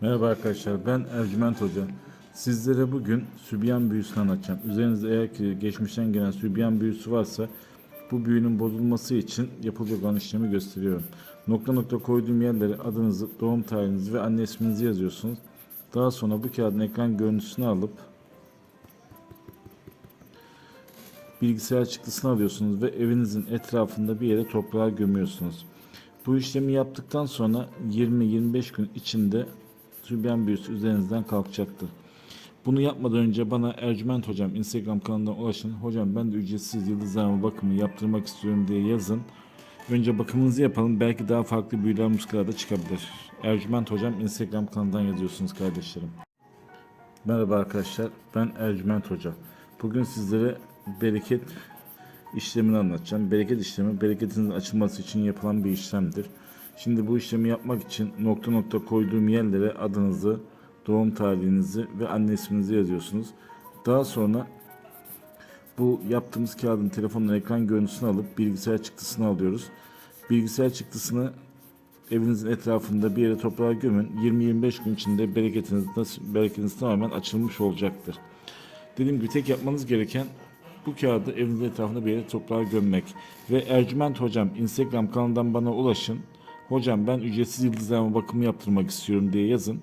Merhaba arkadaşlar ben Ercüment Hoca. Sizlere bugün sübyan büyüsünü anlatacağım. Üzerinizde eğer ki geçmişten gelen sübyan büyüsü varsa bu büyünün bozulması için yapılacak olan işlemi gösteriyorum. Nokta nokta koyduğum yerlere adınızı, doğum tarihinizi ve anne isminizi yazıyorsunuz. Daha sonra bu kağıdın ekran görüntüsünü alıp bilgisayar çıktısını alıyorsunuz ve evinizin etrafında bir yere toprağa gömüyorsunuz. Bu işlemi yaptıktan sonra 20-25 gün içinde sübyan büyüsü üzerinizden kalkacaktır. Bunu yapmadan önce bana Ercüment Hocam Instagram kanalından ulaşın. Hocam ben de ücretsiz yıldızlarma bakımı yaptırmak istiyorum diye yazın. Önce bakımınızı yapalım. Belki daha farklı büyüler muskalarda çıkabilir. Ercüment Hocam Instagram kanalından yazıyorsunuz kardeşlerim. Merhaba arkadaşlar. Ben Ercüment Hoca. Bugün sizlere bereket işlemini anlatacağım. Bereket işlemi bereketinizin açılması için yapılan bir işlemdir. Şimdi bu işlemi yapmak için nokta nokta koyduğum yerlere adınızı, doğum tarihinizi ve anne isminizi yazıyorsunuz. Daha sonra bu yaptığımız kağıdın telefonun ekran görüntüsünü alıp bilgisayar çıktısını alıyoruz. Bilgisayar çıktısını evinizin etrafında bir yere toprağa gömün. 20-25 gün içinde bereketiniz, bereketiniz tamamen açılmış olacaktır. Dediğim gibi tek yapmanız gereken bu kağıdı evinizin etrafında bir yere toprağa gömmek. Ve Ercüment Hocam Instagram kanalından bana ulaşın. Hocam ben ücretsiz yıldızlama bakımı yaptırmak istiyorum diye yazın.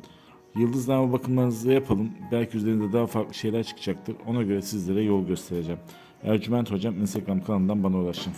Yıldızlama bakımlarınızı yapalım. Belki üzerinde daha farklı şeyler çıkacaktır. Ona göre sizlere yol göstereceğim. Ercüment Hocam Instagram kanalından bana ulaşın.